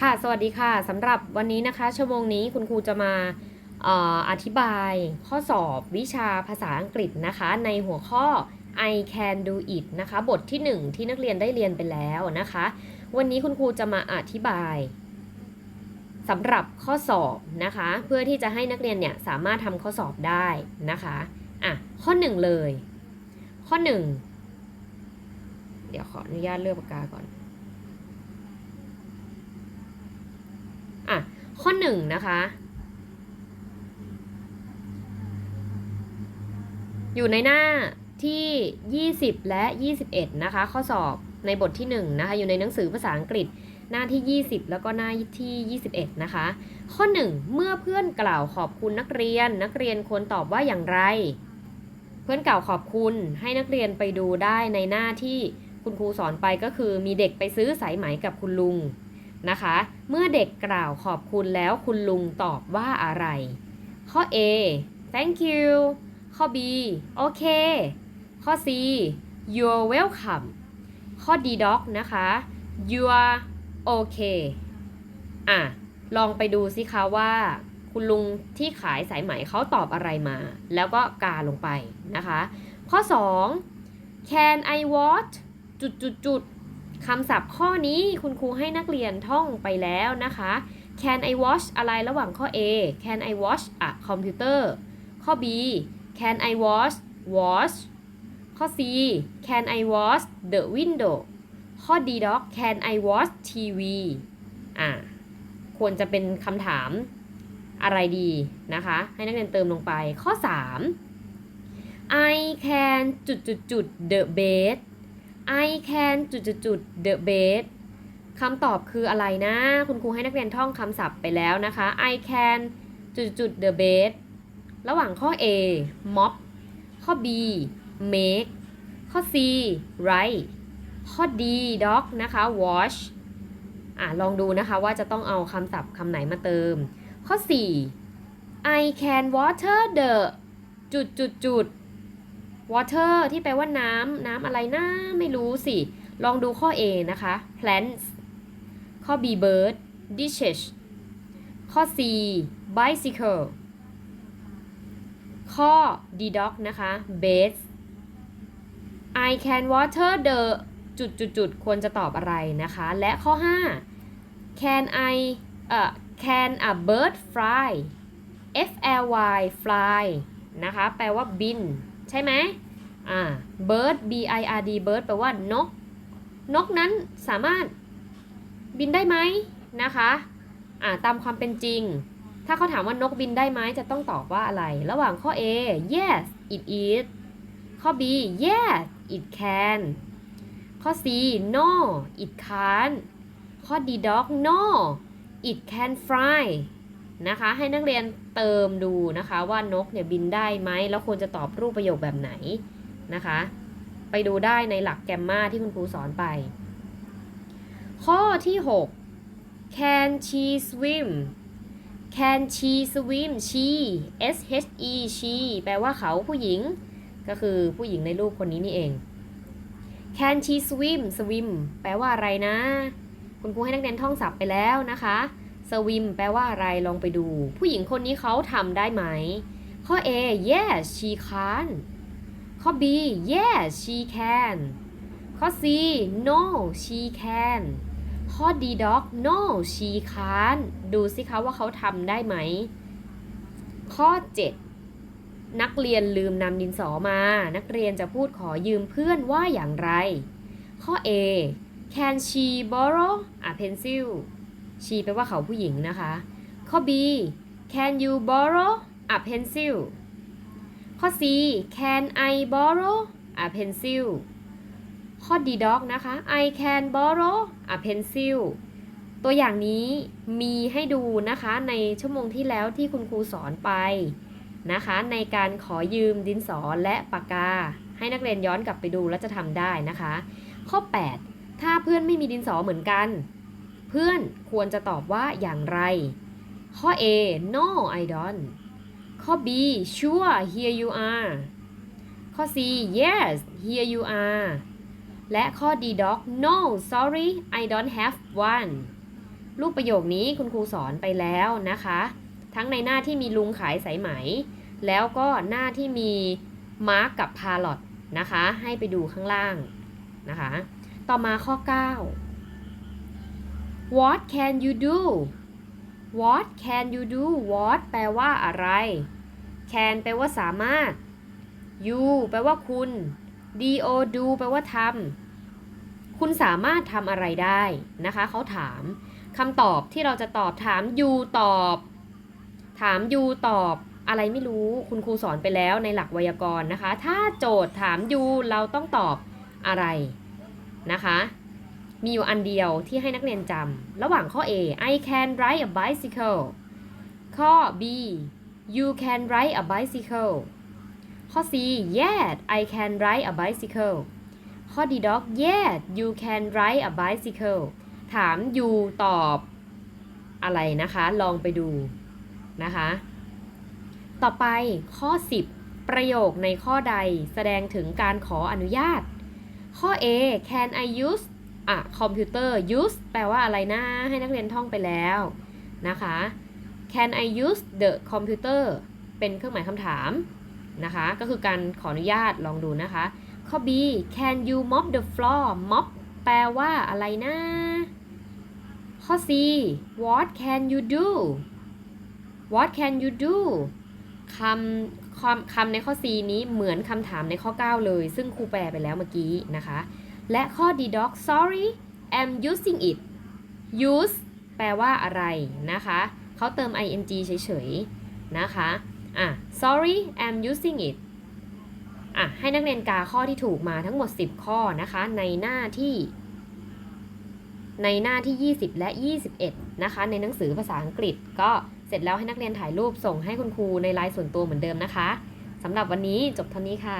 ค่ะ สวัสดีค่ะสำหรับวันนี้นะคะ ชั่วโมงนี้คุณครูจะมาเอ่ออธิบายข้อสอบวิชาภาษาอังกฤษนะคะ ในหัวข้อ I can do it นะคะ บทที่ 1 ที่นักเรียนได้เรียนไปแล้วนะคะ วันนี้คุณครูจะมาอธิบายสำหรับข้อสอบนะคะ เพื่อที่จะให้นักเรียนเนี่ยสามารถทำข้อสอบได้นะคะอะข้อ 1 เลย ข้อ 1 เดี๋ยวขออนุญาตเลือกปากกาก่อน อะ ข้อหนึ่งนะคะ อยู่ในหน้าที่ 20 และ 21 นะคะ ข้อสอบในบทที่1นะคะ อยู่ในหนังสือภาษาอังกฤษหน้าที่ 20 แล้วก็หน้าที่ 21 นะคะ ข้อ 1 เมื่อเพื่อนกล่าวขอบคุณนักเรียน นักเรียนควรตอบว่าอย่างไร เพื่อนกล่าวขอบคุณให้นักเรียนไปดูได้ในหน้าที่คุณครูสอนไปก็คือมีเด็กไปซื้อสายไหมกับคุณลุง นะคะ เมื่อเด็กกล่าวขอบคุณแล้วคุณลุงตอบว่าอะไร ข้อ A thank you ข้อ B โอเค ข้อ C you're welcome ข้อ D dog นะคะ you're okay อะ ลองไปดูสิคะว่าคุณลุงที่ขายสายไหมเขาตอบอะไรมา แล้วก็กาลงไปนะคะ ข้อ 2 can I watch จุดจุดจุด คำศัพท์ข้อนี้คุณครูให้นักเรียนท่องไปแล้วนะคะ Can I watch อะไรระหว่างข้อ A Can I watch a computer ข้อ B Can I watch watch ข้อ C Can I watch the window ข้อ D dog Can I watch TV อะควรจะเป็นคำถามอะไรดีนะคะ ให้นักเรียนเติมลงไปข้อ 3 I can จุดจุดจุด the bed I can จุดจุดจุด the bed คำตอบคืออะไรนะ คุณครูให้นักเรียนท่องคำศัพท์ไปแล้วนะคะ I can จุดจุด the bed ระหว่างข้อ A mop ข้อ B make ข้อ C write ข้อ D dog นะคะ wash อะลองดูนะคะว่าจะต้องเอาคำศัพท์คำไหนมาเติม ข้อ 4 I can water the จุดจุดจุด water ที่แปลว่าน้ำน้ำอะไรนะไม่รู้สิ ลองดูข้อ A นะคะ plants ข้อ B bird dishes ข้อ C bicycle ข้อ D dog นะคะ beds I can water the จุดจุดจุดควรจะตอบอะไรนะคะ และข้อ 5 can I เอ่อ can a bird fly F L Y fly นะคะ แปลว่าบิน ใช่ไหมอ่า bird b i r d bird แปลว่านก นกนั้นสามารถบินได้ไหมนะคะอ่าตามความเป็นจริง ถ้าเขาถามว่านกบินได้ไหมจะต้องตอบว่าอะไร ระหว่างข้อ A yes it is ข้อ B yes it can ข้อ C no it can't ข้อ D dog no it can fly นะคะ ให้นักเรียน เติมดูนะคะว่านกเนี่ยบินได้ไหมแล้วควรจะตอบรูปประโยคแบบไหนนะคะ ไปดูได้ในหลักแกมมาที่คุณครูสอนไป ข้อที่ 6 can she swim can she swim she s h e she แปลว่าเขาผู้หญิง ก็คือผู้หญิงในรูปคนนี้นี่เอง can she swim swim แปลว่าอะไรนะ คุณครูให้นักเรียนท่องศัพท์ไปแล้วนะคะ swim แปลว่าอะไรลองไปดู ผู้หญิงคนนี้เขาทำได้ไหม ข้อ A yes she can ข้อ B yes she can ข้อ C no she can ข้อ D dog no she can ดูสิคะว่าเขาทำได้ไหม ข้อ 7 นักเรียนลืมนำดินสอมา นักเรียนจะพูดขอยืมเพื่อนว่าอย่างไร ข้อ A can she borrow a pencil she แปลว่าเขาผู้หญิงนะคะ ข้อ B can you borrow a pencil ข้อ C can I borrow a pencil ข้อ D dog นะคะ I can borrow a pencil ตัวอย่างนี้มีให้ดูนะคะในชั่วโมงที่แล้วที่คุณครูสอนไปนะคะ ในการขอยืมดินสอและปากกา ให้นักเรียนย้อนกลับไปดูแล้วจะทำได้นะคะ ข้อ 8 ถ้าเพื่อนไม่มีดินสอเหมือนกัน เพื่อนควรจะตอบว่าอย่างไร ข้อ A no I don't ข้อ B sure here you are ข้อ C yes here you are และข้อ D dog no sorry I don't have one รูปประโยคนี้คุณครูสอนไปแล้วนะคะ ทั้งในหน้าที่มีลุงขายสายไหม แล้วก็หน้าที่มีมาร์กกับพาลอตนะคะ ให้ไปดูข้างล่างนะคะ ต่อมาข้อ 9 What can you do What can you do What แปลว่าอะไร can แปลว่าสามารถ you แปลว่าคุณ do do แปลว่าทำคุณสามารถทำอะไรได้นะคะเขาถามคำตอบที่เราจะตอบถาม you ตอบ ถาม you ตอบอะไรไม่รู้คุณครูสอนไปแล้วในหลักไวยากรณ์นะคะ ถ้าโจทย์ถาม you เราต้องตอบอะไรนะคะ มีอยู่อันเดียวที่ให้นักเรียนจำระหว่างข้อ A I can ride a bicycle ข้อ B you can ride a bicycle ข้อ C yes I can ride a bicycle ข้อ D dog yes you can ride a bicycle ถาม you ตอบอะไรนะคะ ลองไปดูนะคะ ต่อไปข้อ 10 ประโยคในข้อใดแสดงถึงการขออนุญาต ข้อ A can I use อะคอมพิวเตอร์ use แปลว่าอะไรนะให้นักเรียนท่องไปแล้วนะคะ can I use the computer เป็นเครื่องหมายคำถามนะคะ ก็คือการขออนุญาตลองดูนะคะ ข้อ B can you mop the floor mop แปลว่าอะไรนะข้อ C what can you do what can you do คำคำคำในข้อ C นี้เหมือนคำถามในข้อ 9 เลย ซึ่งครูแปลไปแล้วเมื่อกี้นะคะ และข้อ D dog sorry I'm using it use แปลว่าอะไรนะคะเขาเติม ing เฉยๆนะคะอะ sorry I'm using it อะให้นักเรียนกาข้อที่ถูกมาทั้งหมด 10 ข้อนะคะในหน้าที่ ในหน้าที่ 20 และ 21 นะคะ ในหนังสือภาษาอังกฤษ ก็เสร็จแล้วให้นักเรียนถ่ายรูปส่งให้คุณครูในไลน์ส่วนตัวเหมือนเดิมนะคะสำหรับวันนี้จบเท่านี้ค่ะ